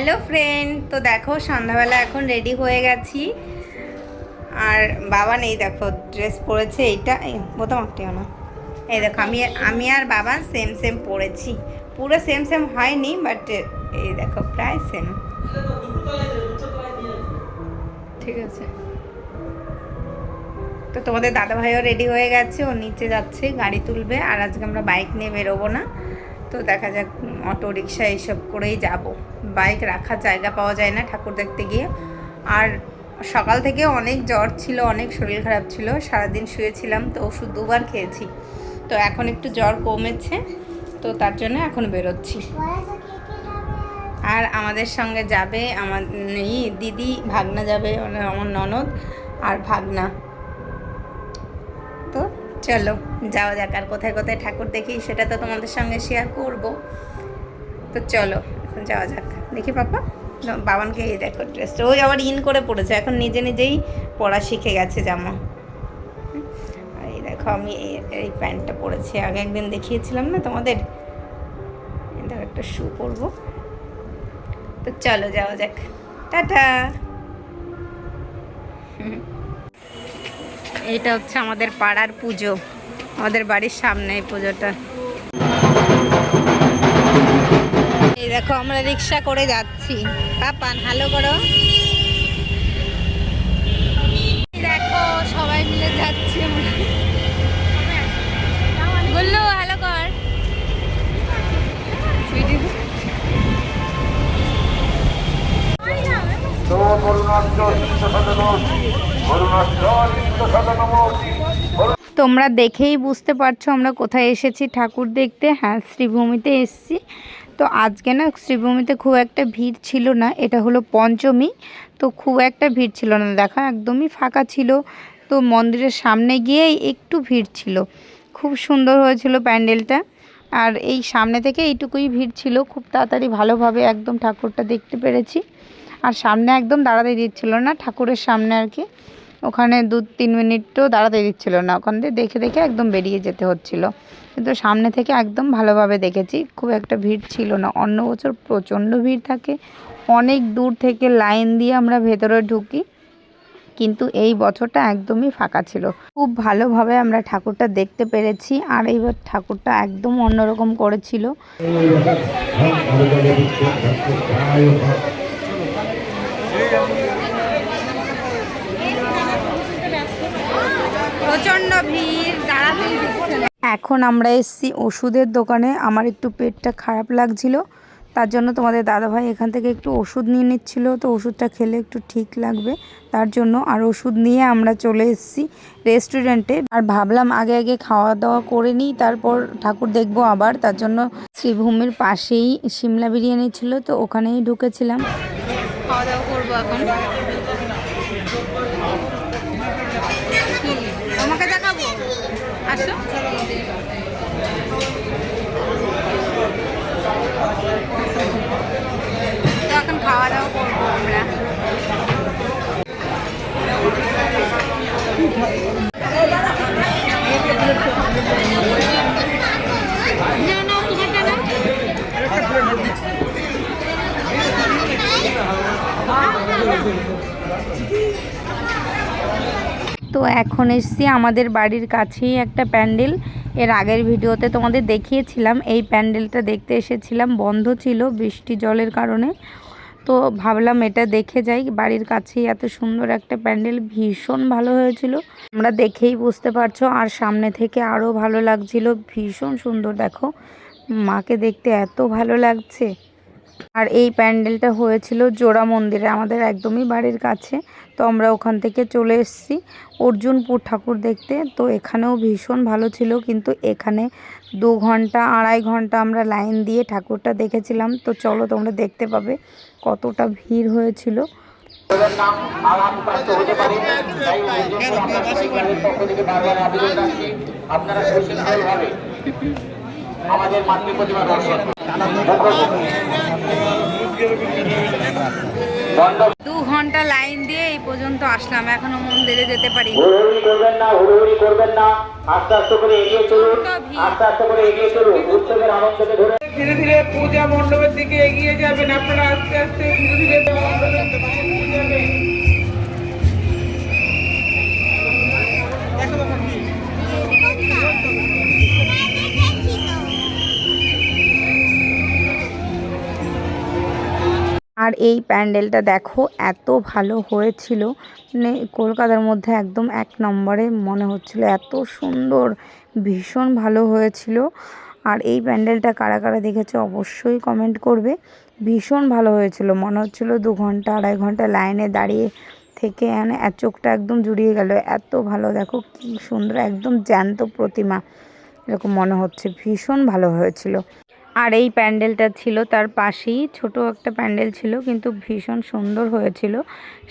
Hello friend, তো দেখো সন্ধ্যাবেলা এখন রেডি হয়ে গেছি। আর বাবা নেই, দেখো ড্রেস পরেছে, এইটা, এই বোতাম একটিও না। এই দেখো, আমি আমি আর বাবা সেম সেম পরেছি। পুরো সেম সেম হয়নি, বাট এই দেখো প্রায় সেম। ঠিক আছে। তো তোমাদের দাদা ভাইও রেডি হয়ে গেছে, ও নিচে যাচ্ছে, গাড়ি তুলবে, আর আজকে আমরা বাইক নিয়ে বেরোবো না। তো দেখা যাক অটো রিক্সা এইসব করেই যাব। বাইক রাখার জায়গা পাওয়া যায় না ঠাকুর দেখতে গিয়ে। আর সকাল থেকে অনেক জ্বর ছিল, অনেক শরীর খারাপ ছিল, সারাদিন শুয়েছিলাম, তো ওষুধ দুবার খেয়েছি। তো এখন একটু জ্বর কমেছে, তো তার জন্য এখন বেরোচ্ছি। আর আমাদের সঙ্গে যাবে আমার দিদি, ভাগনা যাবে মানে আমার ননদ আর ভাগনা। তো চলো, যাওয়া যাক আর কোথায় কোথায় ঠাকুর দেখি, সেটা তো তোমাদের সঙ্গে শেয়ার করব। তো চলো, এখন যাওয়া যাক। দেখি পাপা বাবানকে এই দেখো ড্রেসটা ওই আবার ইন করে পড়েছে, এখন নিজে নিজেই পড়া শিখে গেছে জামা। আর এই দেখো, আমি এই- প্যান্টটা পরেছি। আগে একদিন দেখিয়েছিলাম না তোমাদের? দেখো, একটা শু পরবো। তো চলো, যাওয়া যাক। টাটা। এটা হচ্ছে আমাদের পাড়ার পুজো। আমাদের বাড়ির সামনে এই পুজোটা। এই দেখো, আমরা রিক্সা করে যাচ্ছি। পাপান হ্যালো করো। দেখো, সবাই মিলে যাচ্ছি গুল্লু হ্যালো কর। তোমরা দেখেই বুঝতে পারছ আমরা কোথায় এসেছি, ঠাকুর দেখতে। হ্যাঁ শ্রীভূমিতে এসেছি। তো আজকে না শ্রীভূমিতে খুব একটা ভিড় ছিল না, এটা হলো পঞ্চমী, তো খুব একটা ভিড় ছিল না, দেখা একদমই ফাঁকা ছিল, তো মন্দিরের সামনে গিয়েই একটু ভিড় ছিল, খুব সুন্দর হয়েছিল প্যান্ডেলটা, আর এই সামনে থেকে এইটুকুই ভিড় ছিল, খুব তাড়াতাড়ি ভালোভাবে একদম ঠাকুরটা দেখতে পেরেছি, আর সামনে একদম দাঁড়াতে দিচ্ছিল না ঠাকুরের সামনে আর কি ওখানে দু তিন মিনিটও দাঁড়াতে দিচ্ছিল না ওখান দিয়ে দেখে দেখে একদম বেরিয়ে যেতে হচ্ছিল কিন্তু সামনে থেকে একদম ভালোভাবে দেখেছি খুব একটা ভিড় ছিল না অন্য বছর প্রচণ্ড ভিড় থাকে অনেক দূর থেকে লাইন দিয়ে আমরা ভেতরে ঢুকি কিন্তু এই বছরটা একদমই ফাঁকা ছিল খুব ভালোভাবে আমরা ঠাকুরটা দেখতে পেরেছি আর এইবার ঠাকুরটা একদম অন্যরকম করেছিল এখন আমরা এসেছি ওষুধের দোকানে। আমার একটু পেটটা খারাপ লাগছিল, তার জন্য তোমাদের দাদাভাই এখান থেকে একটু ওষুধ নিয়ে নিচ্ছিল। তো ওষুধটা খেলে একটু ঠিক লাগবে, তার জন্য আর ওষুধ নিয়ে আমরা চলে এসেছি রেস্টুরেন্টে। আর ভাবলাম আগে আগে খাওয়া দাওয়া করে নিই, তারপর ঠাকুর দেখব আবার। তার জন্য শ্রীভূমির পাশেই সিমলা বিরিয়ানি ছিল, তো ওখানেই ঢুকেছিলাম। খাওয়া দাওয়া করব এখন তোমাকে দেখাবো আসো তো এখন খাওয়া দাওয়া করব আমরা না, না, তোমারটা না। তো এখন এসছি আমাদের বাড়ির কাছেই একটা প্যান্ডেল। এর আগের ভিডিওতে তোমাদের দেখিয়েছিলাম, এই প্যান্ডেলটা দেখতে এসেছিলাম, বন্ধ ছিল বৃষ্টি জলের কারণে। তো ভাবলাম এটা দেখে যাই। বাড়ির কাছেই এত সুন্দর একটা প্যান্ডেল, ভীষণ ভালো হয়েছিল। আমরা দেখেই বুঝতে পারছ, আর সামনে থেকে আরও ভালো লাগছিল। ভীষণ সুন্দর, দেখো। মাকে দেখতে এত ভালো লাগছে। আর এই প্যান্ডেলটা হয়েছিল জোড়া মন্দিরে, আমাদের একদমই বাড়ির কাছে। তো আমরা ওখান থেকে চলে এসেছি অর্জুনপুর ঠাকুর দেখতে। তো এখানেও ভীষণ ভালো ছিল, কিন্তু এখানে দু ঘণ্টা, আড়াই ঘণ্টা আমরা লাইন দিয়ে ঠাকুরটা দেখেছিলাম। তো চলো তোমরা দেখতে পাবে। কতটা ভিড় হয়েছিল। আমাদের মাতৃ দর্শন। ঘণ্টা লাইন দিয়ে এই পর্যন্ত আসলাম। এখনও মন্দিরে যেতে পারি হুড়োহুড়ি করবেন না হুড়োহুড়ি করবেন না। আস্তে আস্তে করে এগিয়ে চলুন। আস্তে আস্তে করে এগিয়ে চলুন। উৎসবের আনন্দকে ধরে ধীরে ধীরে পূজা মণ্ডপের দিকে এগিয়ে যাবেন আপনারা। আস্তে আস্তে ধীরে ধীরে যাবেন। আর এই প্যান্ডেলটা দেখো, এত ভালো হয়েছিল। মানে কলকাতার মধ্যে একদম এক নম্বরে মনে হচ্ছিল, এত সুন্দর, ভীষণ ভালো হয়েছিল। আর এই প্যান্ডেলটা কারা কারা দেখেছে অবশ্যই কমেন্ট করবে। ভীষণ ভালো হয়েছিল, মনে হচ্ছিল দু ঘণ্টা, আড়াই ঘণ্টা লাইনে দাঁড়িয়ে থেকে মানে চোখটা একদম জুড়িয়ে গেল। এত ভালো, দেখো কি সুন্দর, একদম জ্যান্ত প্রতিমা, এরকম মনে হচ্ছে, ভীষণ ভালো হয়েছিল। আর এই প্যান্ডেলটা ছিল তার পাশেই, ছোট একটা প্যান্ডেল ছিল, কিন্তু ভীষণ সুন্দর হয়েছিল।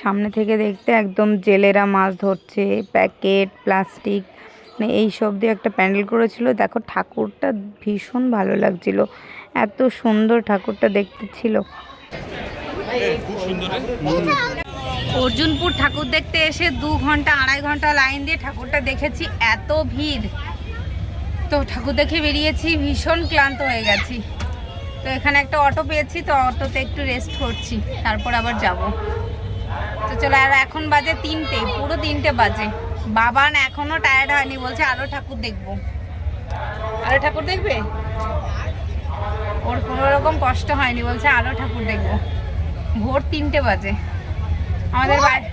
সামনে থেকে দেখতে একদম জেলেরা মাছ ধরছে, প্যাকেট, প্লাস্টিক মানে এই সব দিয়ে একটা প্যান্ডেল করেছিল। দেখো, ঠাকুরটা ভীষণ ভালো লাগছিল। এত সুন্দর ঠাকুরটা দেখতে ছিল। অর্জুনপুর ঠাকুর দেখতে এসে দু ঘণ্টা, আড়াই ঘণ্টা লাইন দিয়ে ঠাকুরটা দেখেছি। এত ভিড়। তো ঠাকুর দেখে বেরিয়েছি ভীষণ ক্লান্ত হয়ে গেছি। তো এখানে একটা অটো পেয়েছি তো অটোতে একটু রেস্ট করছি তারপর আবার যাব। তো চলো আর এখন বাজে তিনটে পুরো তিনটে বাজে। বাবান এখনও টায়ার্ড হয়নি বলছে আরও ঠাকুর দেখব। আরও ঠাকুর দেখবে? ওর কোনো রকম কষ্ট হয়নি বলছে আরও ঠাকুর দেখব। ভোর তিনটে বাজে। আমাদের বাড়ি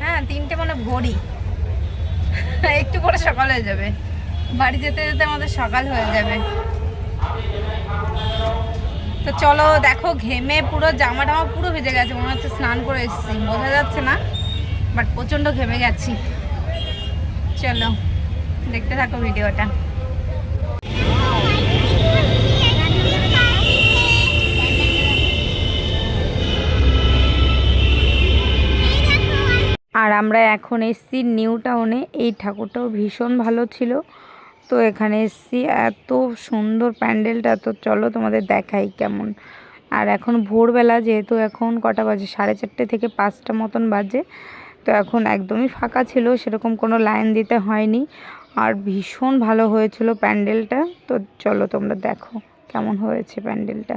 হ্যাঁ তিনটে মানে ভোরই। একটু পরে সকাল হয়ে যাবে। বাড়ি যেতে যেতে আমাদের সকাল হয়ে যাবে। তো চলো দেখো, ঘেমে পুরো জামা টামা পুরো ভিজে গেছে, মনে হচ্ছে স্নান করে এসেছি, বোঝা যাচ্ছে না বাট প্রচণ্ড ঘেমে গেছি। চলো, দেখতে থাকো ভিডিওটা। আর আমরা এখন এসছি নিউ টাউনে, এই ঠাকুরটাও ভীষণ ভালো ছিল। তো এখানে এসছি। এত সুন্দর প্যান্ডেলটা, তো চলো তোমাদের দেখাই কেমন। আর এখন ভোরবেলা যেহেতু এখন কটা বাজে? সাড়ে চারটে থেকে পাঁচটা মতন বাজে। তো এখন একদমই ফাঁকা ছিল, সেরকম কোনো লাইন দিতে হয়নি। আর ভীষণ ভালো হয়েছিল প্যান্ডেলটা। তো চলো তোমরা দেখো কেমন হয়েছে প্যান্ডেলটা।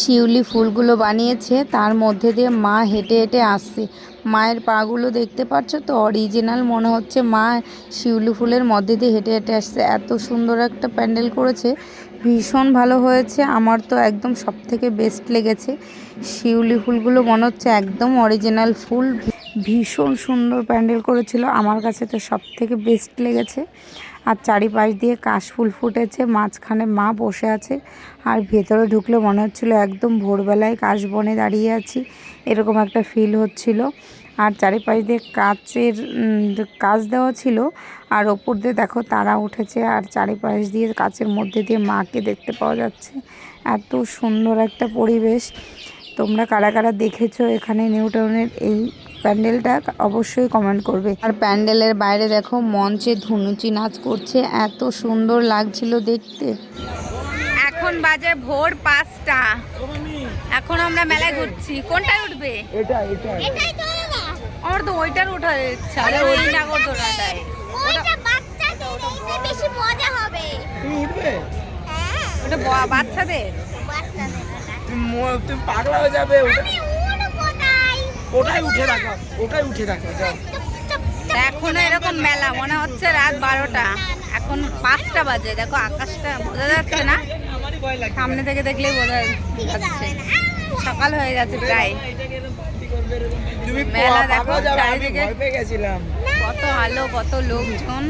শিউলি ফুলগুলো বানিয়েছে। তার মধ্যে দিয়ে মা হেঁটে হেঁটে আসছে। মায়ের পাগুলো দেখতে পাচ্ছ তো? অরিজিনাল মনে হচ্ছে মা শিউলি ফুলের মধ্যে দিয়ে হেঁটে হেঁটে আসছে। এত সুন্দর একটা প্যান্ডেল করেছে। ভীষণ ভালো হয়েছে। আমার তো একদম সব থেকে বেস্ট লেগেছে। শিউলি ফুলগুলো মনে হচ্ছে একদম অরিজিনাল ফুল। ভীষণ সুন্দর প্যান্ডেল করেছিল। আমার কাছে তো সব থেকে বেস্ট লেগেছে। আর চারিপাশ দিয়ে কাশফুল ফুটেছে, মাঝখানে মা বসে আছে আর ভেতরে ঢুকলে মনে হচ্ছিল একদম ভোরবেলায় কাশবনে দাঁড়িয়ে আছি, এরকম একটা ফিল হচ্ছিল। আর চারিপাশ দিয়ে কাচের কাচ দেওয়া ছিল আর ওপর দিয়ে দেখো তারা উঠেছে আর চারিপাশ দিয়ে কাচের মধ্যে দিয়ে মাকে দেখতে পাওয়া যাচ্ছে। এত সুন্দর একটা পরিবেশ। তোমরা কারা কারা দেখেছ এখানে নিউ টাউনের এই প্যান্ডেলটা অবশ্যই কমেন্ট করবে। আর প্যান্ডেলের বাইরে দেখো মঞ্চে ধুনুচি নাচ করছে এত সুন্দর লাগছিল দেখতে। এখন বাজে ভোর পাঁচটা। এখন আমরা মেলায় ঘুরছি। কোনটায় উঠবে? এটা এটা। আমার তো ওইটার ওঠা ইচ্ছা। ওই নাগরদোলাটায়। ওইটা বাচ্চাদের দেখলে বেশি মজা হবে। তুমি উঠবে? হ্যাঁ। ওটা বাচ্চাদের? বাচ্চাদের তুমি পাগলা হয়ে যাবে ওটা ওটাই উঠে রাখো ওটাই উঠে রাখো যাও। এখনও এরকম মেলা মনে হচ্ছে রাত বারোটা। এখন পাঁচটা বাজে দেখো আকাশটা বোঝা যাচ্ছে না। সামনে থেকে দেখলেই বোঝা যাচ্ছে। সকাল হয়ে গেছে প্রায়। তুমি মেলা দেখো, চারিদিকে। কত আলো কত লোকজন।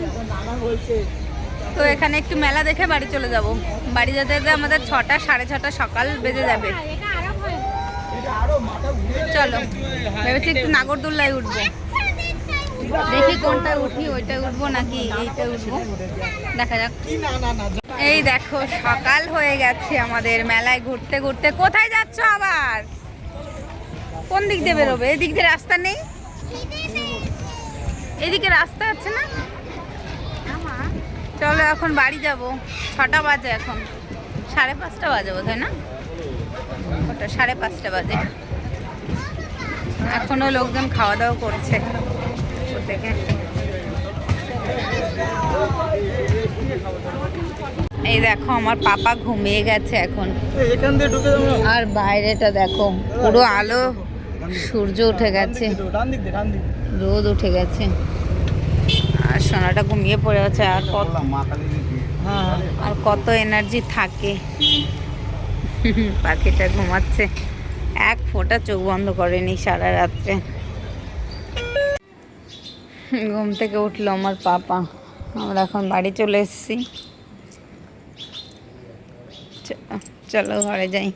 তো এখানে একটু মেলা দেখে বাড়ি চলে যাব। বাড়ি যেতে যেতে আমাদের ছটা সাড়ে ছটা সকাল বেজে যাবে। চলো, ভেবেছি একটু নাগরদোল্লায় উঠবো। দেখি কোনটা উঠি ওইটাই উঠবো নাকি এইটা উঠবো। দেখা যাক। এই দেখো, সকাল হয়ে গেছে আমাদের মেলায় ঘুরতে ঘুরতে। কোথায় যাচ্ছ আবার? কোন দিক দিয়ে বেরোবে? এদিক দিয়ে রাস্তা নেই? এদিকে রাস্তা আছে না? চলো, এখন বাড়ি যাব। ছটা বাজে এখন। সাড়ে পাঁচটা বাজে বোধ না? ওটা সাড়ে পাঁচটা বাজে। এখনও লোকজন খাওয়া দাওয়া করছে। এই দেখো আমার পাপা ঘুমিয়ে গেছে এখন। আর বাইরেটা দেখো পুরো আলো সূর্য উঠে গেছে। ডান দিক দিয়ে ডান দিক রোদ উঠে গেছে। আর সোনাটা ঘুমিয়ে পড়ে আছে আর কত হ্যাঁ। আর কত এনার্জি থাকে। পাখিটা ঘুমাচ্ছে। এক ফোঁটা চোখ বন্ধ করেনি সারা রাত্রে। ঘুম থেকে উঠল আমার পাপা। আমরা এখন বাড়ি চলে এসেছি। চলো ঘরে যাই।